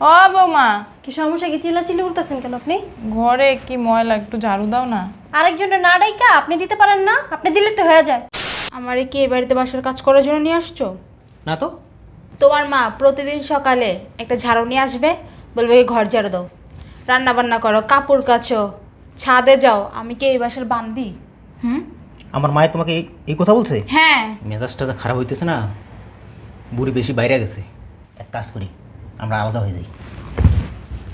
ও বৌমা কি সমস্যা? কি চিল্লাচিল্লি করতেছেন কেন আপনি? ঘরে কি ময়লা একটু ঝাড়ু দাও না। আরেকজনের না ডাইকা আপনি দিতে পারেন না আপনি দিলে তো হয়ে যায়। আমারে কি এই বাড়িতে বাসার কাজ করার জন্য নিয়ে আসছো? না তো। তোমার মা প্রতিদিন সকালে একটা ঝাড়ু নিয়ে আসবে বলবে এই ঘর ঝাড়ু দাও। রান্না বান্না করো কাপড় কাচো ছাদে যাও। আমি কি এই বাসার বান্দি? হুম? আমার মায়ের তোমাকে এই- এই কথা বলছে? হ্যাঁ। মেজাজটা যা খারাপ হইতেছে না বুড়ি বেশি বাইরে গেছে। এক কাজ করি আমরা আলাদা হয়ে যাই।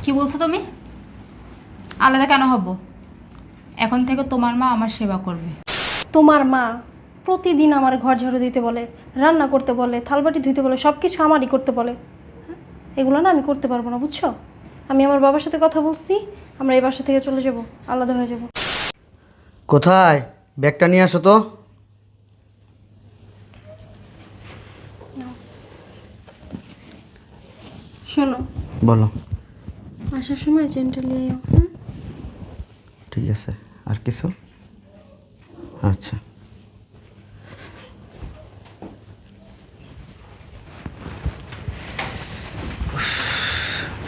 কি বলছো তুমি? আলাদা কেন হব? এখন থেকে তোমার মা আমার সেবা করবে। তোমার মা প্রতিদিন আমার ঘর ঝাড়ু দিতে বলে রান্না করতে বলে থালবাটি ধুইতে বলে সব কিছু আমারই করতে বলে। হ্যাঁ? এগুলো না আমি করতে পারব না বুঝছ? আমি আমার বাবার সাথে কথা বলছি আমরা এই বাসা থেকে চলে যাব আলাদা হয়ে যাব। কোথায়? ব্যাগটা নিয়ে আসো তো। শোনো। বলো। আসার সময় চেনটা নিয়ে হ্যাঁ? ঠিক আছে। আর কিছু? আচ্ছা।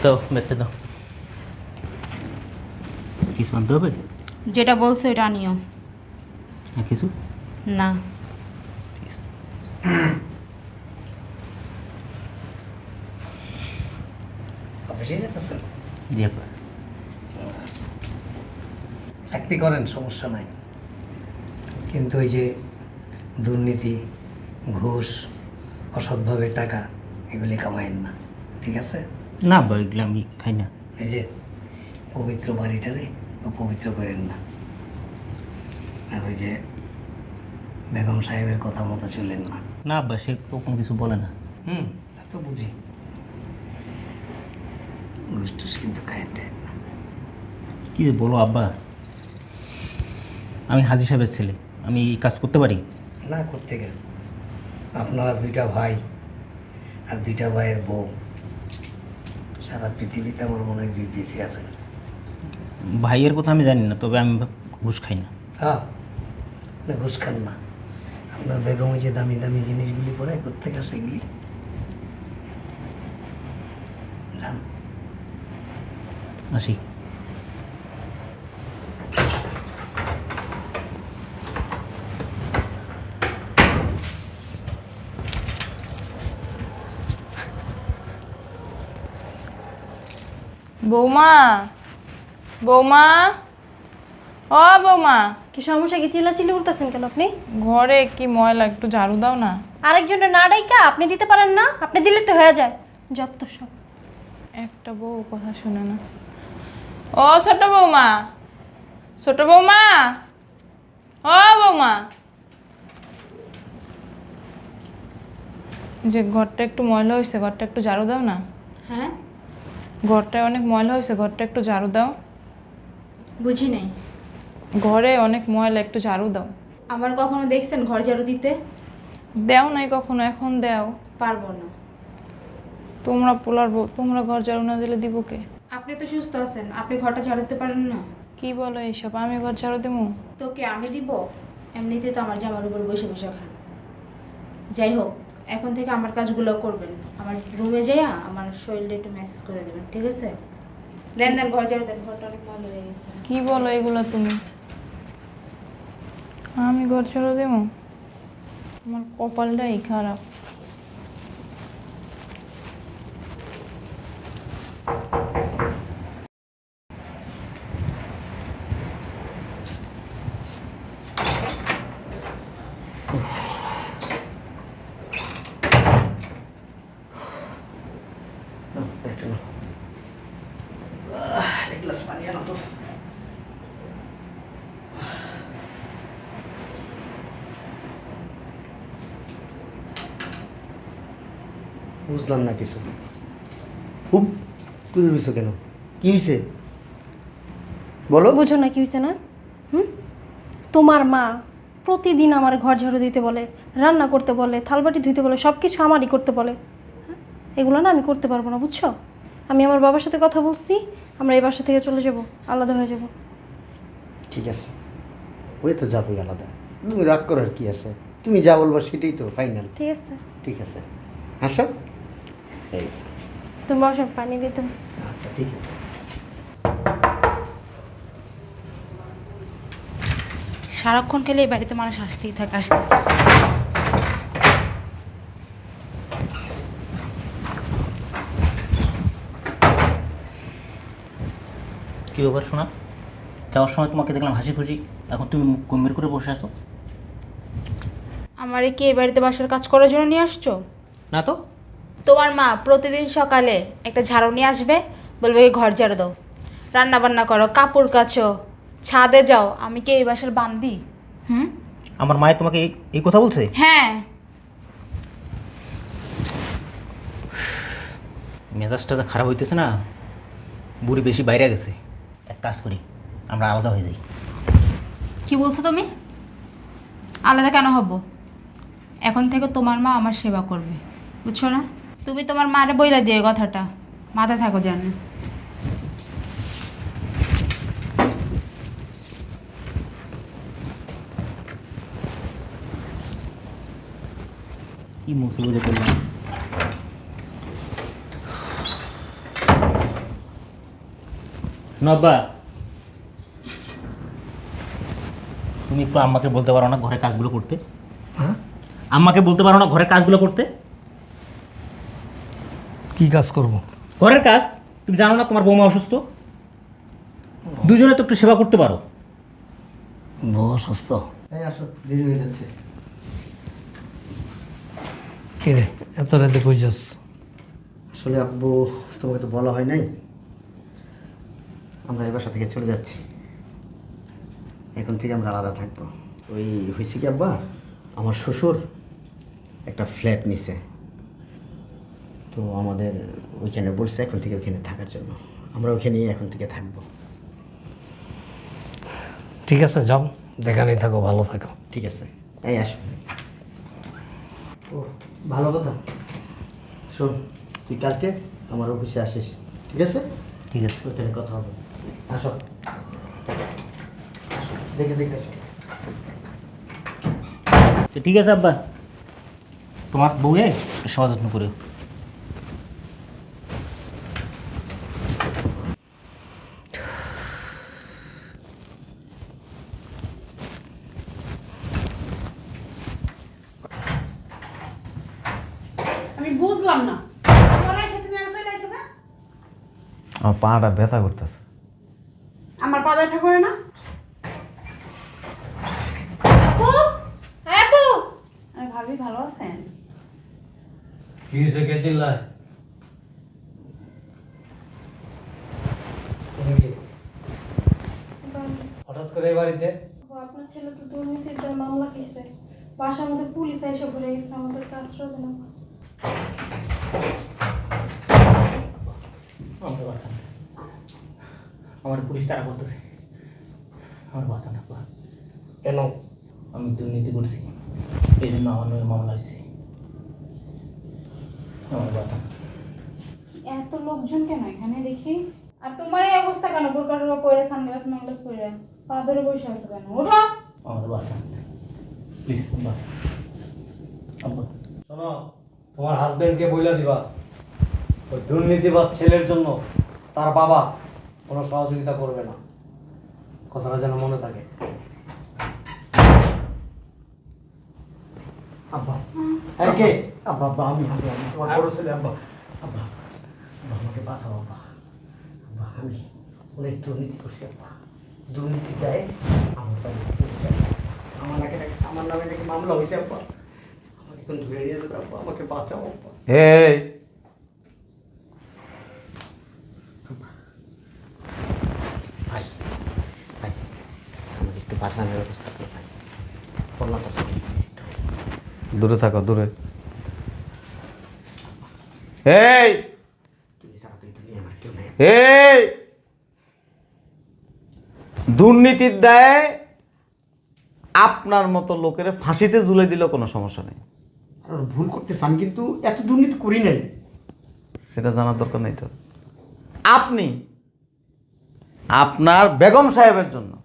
তো ব্যাগটা দাও। কিছু আনতে হবে? যেটা বলছো এটা নিও আর কিছু? না। যেতেছেন চাকরি করেন সমস্যা নাই। কিন্তু ওই যে দুর্নীতি ঘুষ অসৎভাবে টাকা এগুলি কামায়েন না। ঠিক আছে? না বা এগুলো আমি খাই না। এই যে পবিত্র বাড়িটারে অপবিত্র করেন না। আর ওই যে বেগম সাহেবের কথা মতো চলেন না। না বা সে কিছু বলে না। হুম তা তো বুঝি। ঘুষ টুস কিন্তু খায়েন টায়েন না কি যে বলো আব্বা? আমি হাজি সাহেবের ছেলে। আমি এই কাজ করতে পারি? না করতে গেল আপনারা দুইটা ভাই আর দুইটা ভাইয়ের বউ। সারা পৃথিবীতে আমার মনে হয় দুই পিসি আছে। ভাইয়ের কথা আমি জানি না তবে আমি ঘুষ খাই না। হ্যাঁ আপনি ঘুষ খান না। আপনার বেগম যে দামি দামি জিনিসগুলি পরে প্রত্যেকে সেগুলি যান। আসি। বৌমা বৌমা ও বৌমা কি সমস্যা কি চিল্লাচিল্লি করতেছেন কেন আপনি? ঘরে কি ময়লা একটু ঝাড়ু দাও না। আরেকজনের না ডাইকা আপনি দিতে পারেন না আপনি দিলে তো হয়ে যায় যত সব। একটা বউ কথা শুনে না। ও ছোট বৌমা। ছোট বৌমা। ও বৌমা। যে ঘরটা একটু ময়লা হয়েছে ঘরটা একটু ঝাড়ু দাও না। হ্যাঁ? ঘরটায় অনেক ময়লা হয়েছে ঘরটা একটু ঝাড়ু দাও। বুঝি নাই। ঘরে অনেক ময়লা একটু ঝাড়ু দাও। আমার কখনো দেখছেন ঘর ঝাড়ু দিতে? দেও নাই কখনো এখন দেও। পারব না। তোমরা পোলার বউ তোমরা ঘর ঝাড়ু না দিলে দিব কে? আপনি তো সুস্থ আছেন। আপনি ঘরটা ঝাড়ু দিতে পারেন না? কি বলো এইসব আমি ঘর ঝাড়ু দেবো তোকে আমি দিব? এমনিতে তো আমার জামার উপর বসে বসে খান যাই হোক এখন থেকে আমার কাজগুলো করবেন। আমার রুমে যাইয়া আমার শরীরটা একটু মেসেজ করে দেবেন ঠিক আছে? দেন দেন ঘর ঝাড়ু দেন ঘরটা অনেক ময়লা হয়ে গেছে। কি বলো এগুলো তুমি? আমি ঘর ছেড়ে দেবো আমার কপালটাই খারাপ এক গ্লাস পানি আনো তো বুঝলাম না কিছু। খুব করে রয়েছো কেন? কি হয়েছে বলো। বুঝো না কি হয়েছে না? হুম? তোমার মা প্রতিদিন আমার ঘর ঝাড়ু দিতে বলে রান্না করতে বলে থালবাটি ধুইতে বলে সব কিছু আমারই করতে বলে। হ্যাঁ? এগুলো না আমি করতে পারব না বুঝছ? আমি আমার বাবার সাথে কথা বলছি আমরা এই বাসা থেকে চলে যাব আলাদা হয়ে যাব। ঠিক আছে। ওই তো যাবোই আলাদা। তুমি রাগ করার কি আছে? তুমি যা বলব সেটাই তো ফাইনাল ঠিক আছে। ঠিক আছে। আসো। এই। তুমি বসে পানি দিতে আচ্ছা ঠিক আছে। সারাক্ষণ খেলে এই বাড়িতে মানুষ আসতেই থাকে আসতে কি ব্যাপার শোনা যাওয়ার সময় তোমাকে দেখলাম হাসি খুশি এখন তুমি মুখ গম্ভীর করে বসে আছো। আমারে কি এই বাড়িতে বাসার কাজ করার জন্য নিয়ে আসছো? না তো। তোমার মা প্রতিদিন সকালে একটা ঝাড়ু নিয়ে আসবে বলবে ঘর ঝাড়ু দাও। রান্না বান্না করো কাপড় কাচো ছাদে যাও। আমি কি এই বাসার বান্দি? হুম? আমার মায়ের তোমাকে এই এই কথা বলছে? হ্যাঁ। মেজাজটা যা খারাপ হইতেছে না বুড়ি বেশি বাইরে গেছে। এক কাজ করি আমরা আলাদা হয়ে যাই। কি বলছো তুমি? আলাদা কেন হব? এখন থেকে তোমার মা আমার সেবা করবে বুঝছ না? তুমি তোমার মারে বইলা দিয়ে কথাটা। মাথায় থাকো জানো কি মুসিবতে করলাম নব্বা তুমি একটু আম্মাকে বলতে পারো না ঘরের কাজগুলো করতে? হ্যাঁ? আম্মাকে বলতে পারো না ঘরের কাজগুলো করতে? কি কাজ করব? ঘরের কাজ? তুমি জানো না তোমার বৌমা অসুস্থ? দুজনে তো একটু সেবা করতে পারো। বউ অসুস্থ? এই আসো দেরি হয়ে যাচ্ছে। কে রে? এত রাতে কই যাস? আসলে আব্বু তোমাকে তো বলা হয় নাই। আমরা এই বাসা থেকে চলে যাচ্ছি। এখন থেকে আমরা আলাদা থাকব। ওই হয়েছে কি আব্বা? আমার শ্বশুর একটা ফ্ল্যাট নিছে। তো আমাদের ওইখানে বলছে এখন থেকে ওইখানে থাকার জন্য। আমরা ওইখানেই এখন থেকে থাকব। ঠিক আছে যাও। যেখানেই থাকো ভালো থাকো। ঠিক আছে। এই আসো। ও ভালো কথা। শোন তুই কালকে আমার অফিসে আসিস। ঠিক আছে? ঠিক আছে। ওইখানে কথা হবে। আসো। আসো। দেখে দেখে আসো। তো ঠিক আছে আব্বা। তোমার বউয়ে যত্ন করে আমি বুঝলাম না। আমার পাটা ব্যথা করতেছে। আমার পা ব্যথা করে না? আপু হ্যাঁ আপু। আমি ভাবি ভালো আছেন? কি হয়েছে কে চিল্লায়? হঠাৎ করে বাড়িতে? আপনার ছেলে তো দুর্নীতির মামলা খেয়েছে। বাসার মধ্যে পুলিশ এসে ভরে গেছে আমাদের কাজ করবে না। আমার পুলিশ তারা করতেছে আমার বাঁচান আব্বা কেন? আমি দুর্নীতি করছি। এই জন্য আমার নামে মামলা হয়েছে। আমার বাঁচান। এত লোকজন কেন এখানে দেখি? আর তোমার এই অবস্থা কেন? বোরকা টোরকা পরে সানগ্লাস মানগ্লাস পরে পা ধরে বসে আছো কেন? ওঠো। আমার বাঁচান। প্লিজ আব্বা। শোনো তোমার হাজবেন্ডকে বইলা দিবা। ওই দুর্নীতিবাজ ছেলের জন্য তার বাবা কোনো সহযোগিতা করবে না। কথাটা যেন মনে থাকে। আব্বা, এই কে? আমি তোমার ছেলে, আব্বা। আমাকে আমি অনেক দুর্নীতি দুর্নীতি দেয় আমার আমার নামে নাকি মামলা হয়েছে, আব্বা। আমাকে এখন ধরে নিয়ে যাবে আব্বা আমাকে বাঁচাও আব্বা এই ভাই ভাই আমাকে একটু বাঁচানোর ব্যবস্থা করে ভাই করলাম তো একটু দূরে থাকো দূরে। এই! দুর্নীতির দায়ে আপনার মতো লোকের ফাঁসিতে ঝুলে দিলেও কোনো সমস্যা নেই। ভুল করতেছে আমি কিন্তু এত দুর্নীতি করি নাই। সেটা জানার দরকার নেই তো। আপনি আপনার বেগম সাহেবের জন্য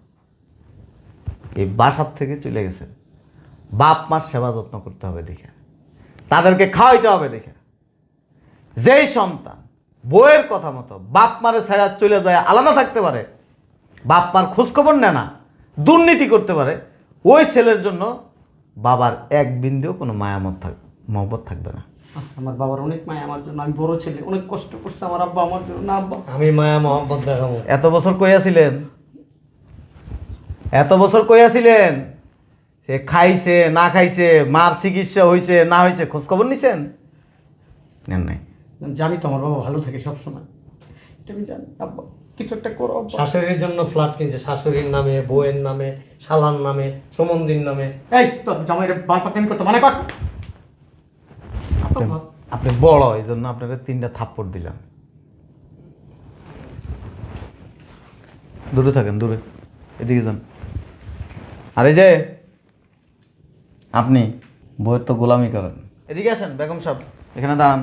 এই বাসার থেকে চলে গেছেন। বাপ মার সেবা যত্ন করতে হবে দেখে। তাদেরকে খাওয়াইতে হবে দেখে। যেই সন্তান বইয়ের কথা মতো বাপ মারে ছাড়া চলে যায় আলাদা থাকতে পারে। বাপ মার খোঁজখবর নেয় না দুর্নীতি করতে পারে। ওই ছেলের জন্য বাবার এক বিন্দুও কোনো মায়ামত থাক মহব্বত থাকবে না। আচ্ছা আমার বাবার অনেক মায়া আমার জন্য আমি বড় ছেলে অনেক কষ্ট করছে আমার আব্বা আমার জন্য। না আব্বা। আমি মায়া মোহাম্মদ দেখাবো। এত বছর কইয়াছিলেন এত বছর কইয়াছিলেন সে খাইছে না খাইছে মার চিকিৎসা হইছে না হইছে খোঁজখবর নিছেন? নেন নাই। জানি তো আমার বাবা ভালো থাকে সবসময়। এটা আমি জানি আব্বা। কিছু একটা করো শাশুড়ির জন্য ফ্ল্যাট কিনছে শাশুড়ির নামে বউয়ের নামে শালার নামে সমন্দির নামে। এই তো জামাইয়ের বাল পাকানি করতে মানে কর। আপনি বড় এই জন্য আপনাকে তিনটা থাপ্পড় দিলাম। দূরে থাকেন দূরে। এদিকে যান। আর এই যে আপনি বইয়ের তো গোলামি করেন। এদিকে আসেন বেগম সাহেব। এখানে দাঁড়ান।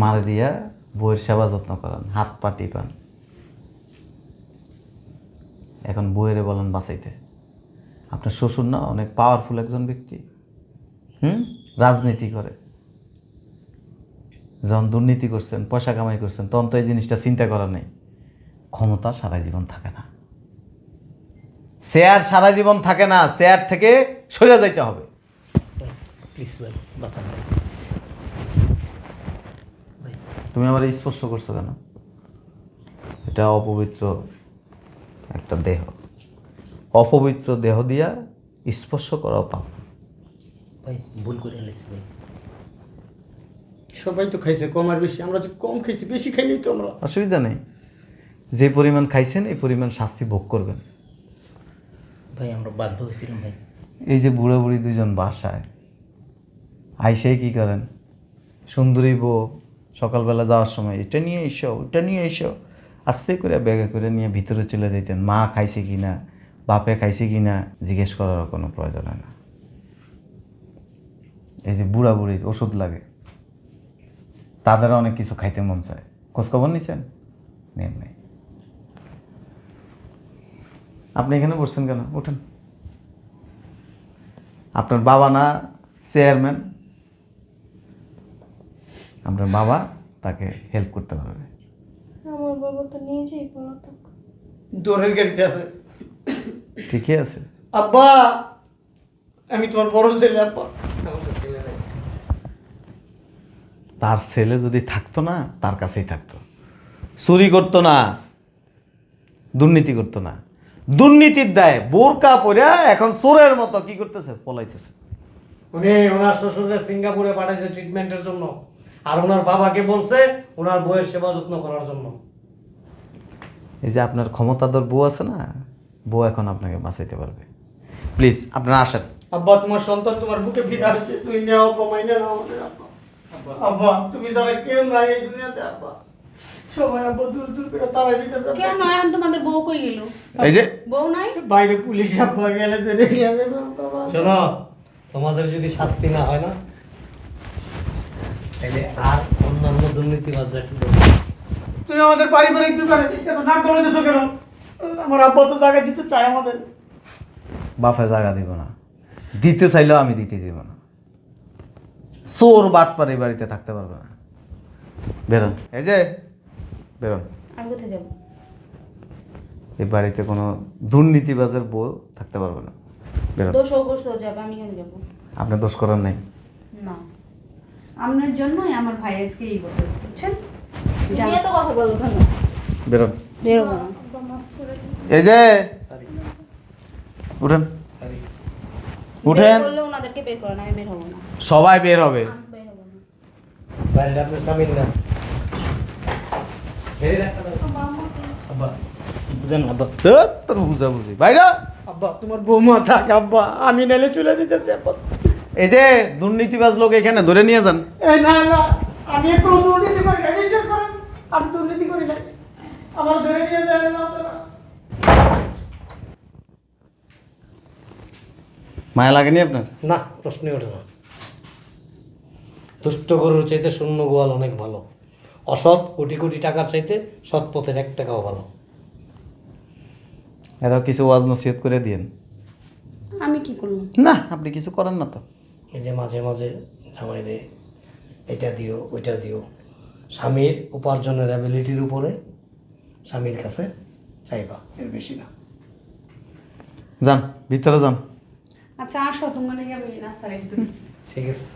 মারে দিয়া বইয়ের সেবা যত্ন করেন, হাত পা টিপান। এখন বইয়েরে বলেন বাঁচাইতে। আপনার শ্বশুর না অনেক পাওয়ারফুল একজন ব্যক্তি। হুম? রাজনীতি করে। যখন দুর্নীতি করছেন, পয়সা কামাই করছেন, তখন তো এই জিনিসটা চিন্তা করা নেই। ক্ষমতা সারা জীবন থাকে না। শেয়ার সারা জীবন থাকে না। শেয়ার থেকে সরে যাইতে হবে। প্লিজ তুমি আমার স্পর্শ করছ কেন? এটা অপবিত্র একটা দেহ। অপবিত্র দেহ দিয়া স্পর্শ করা পাপ। ভাই ভুল করে ভাই। সবাই তো খাইছে কম আর বেশি। আমরা যে কম খাইছি বেশি খাইনি তো আমরা। অসুবিধা নেই। যে পরিমাণ খাইছেন এই পরিমাণ শাস্তি ভোগ করবেন। ভাই আমরা বাধ্য হয়েছিলাম ভাই। এই যে বুড়ো বুড়ি দুজন বাসায় আইসেই কি করেন? সুন্দরী বউ সকালবেলা যাওয়ার সময়, এটা নিয়ে এসো, ওটা নিয়ে এসো। আস্তে করে ব্যাগে করে নিয়ে ভিতরে চলে যেতেন মা খাইছে কি না? বাপে খাইছে কি না? জিজ্ঞেস করার কোনো প্রয়োজন হয় না। এই যে বুড়া বুড়ির ওষুধ লাগে তাদের অনেক কিছু খাইতে মন চায়। খোঁজখবর নিছেন? নেন নাই। আপনি এখানে বসছেন কেন? উঠেন। আপনার বাবা না চেয়ারম্যান? আপনার বাবা তাকে হেল্প করতে পারবে। আমার বাবা তো নিজেই পলাতক। দৌড়ের গাড়িতে আছে। ঠিকই আছে। আব্বা আমি তোমার বড় ছেলে আব্বা। তার ছেলে যদি থাকতো না তার কাছেই থাকতো। চুরি করতো না দুর্নীতি করতো না। দুর্নীতির দায় বোরকা পরে এখন চোরের মতো কি করতেছে? পলাইতেছে। উনি ওনার শ্বশুরকে সিঙ্গাপুরে পাঠাইছে ট্রিটমেন্টের জন্য। আর ওনার বাবাকে বলছে ওনার বউয়ের সেবা যত্ন করার জন্য। এই যে আপনার ক্ষমতাধর বউ আছে না বউ এখন আপনাকে বাঁচাইতে পারবে। প্লিজ আপনারা আসেন। আব্বা তোমার সন্তান তোমার বুকে ফিরে আসছে তুমি নেও আব্বা মাইনে নাও আব্বা। আব্বা। তুমি যারা কেউ নাই এই দুনিয়াতে আব্বা। সবাই আব্বা দূর দূর করে তারা দিতেছে কেন এখন তোমাদের বউ কই গেল? এই যে বউ নাই? বাইরে পুলিশ গেলে ধরে নিয়ে যাবে বাবা। শোনো তোমাদের যদি শাস্তি না হয় না তাহলে আর অন্যান্য দুর্নীতিবাজরা কি করবে? তুমি আমাদের পারিবারিক দোকানে এত নাক গলে দিছো কেন? আমার আব্বা তো জায়গা দিতে চায় আমাদের। বাপে জায়গা দিব না। দিতে চাইলেও আমি দিতে দিব না। চোর বাটপার এই বাড়িতে থাকতে পারবে না। বেরোন। এই যে বেরোন। আমি কোথায় যাব? এই বাড়িতে কোনো দুর্নীতিবাজের বউ থাকতে পারবে না। বেরোন। দোষ ও যাবে আমি কেন যাব? আপনি দোষ করার নেই? না। আপনার জন্যই আমার ভাই আজকে এই বলতে বুঝছেন? তুমি এত কথা বলো কেন? বেরোন বেরোবো এই যে উঠেন। উঠেন। বের করলে ওনাদেরকে বের করেন আমি বের হব না। সবাই বের হবে। তোর বুঝা বুঝি বাইরা। আব্বা তোমার বৌমা থাক আব্বা। আমি নাইলে চলে যেতেছি আব্বা। এই যে দুর্নীতিবাজ লোক এখানে ধরে নিয়ে যান। এই না না আমি কোনো দুর্নীতি করি না বিশ্বাস করেন আমি দুর্নীতি করি না আমার ধরে নিয়ে যায় না আপনারা। মায়া লাগেনি আপনার? না প্রশ্নই ওঠে না। দুষ্ট গরুর চাইতে শূন্য গোয়াল অনেক ভালো। অসৎ কোটি কোটি টাকার চাইতে সৎ পথের এক টাকাও ভালো। এরা কিছু ওয়াজ নসিহত করে দিয়েন। আমি কি করলাম না আপনি কিছু করেন না তো। এই যে মাঝে মাঝে জামাইরে এটা দিও ওইটা দিও। স্বামীর উপার্জনের অ্যাবিলিটির উপরে স্বামীর কাছে চাইবা এর বেশি না। যান ভিতরে যান। আচ্ছা আসো তোমার নাস্তা রেডি করি। ঠিক আছে।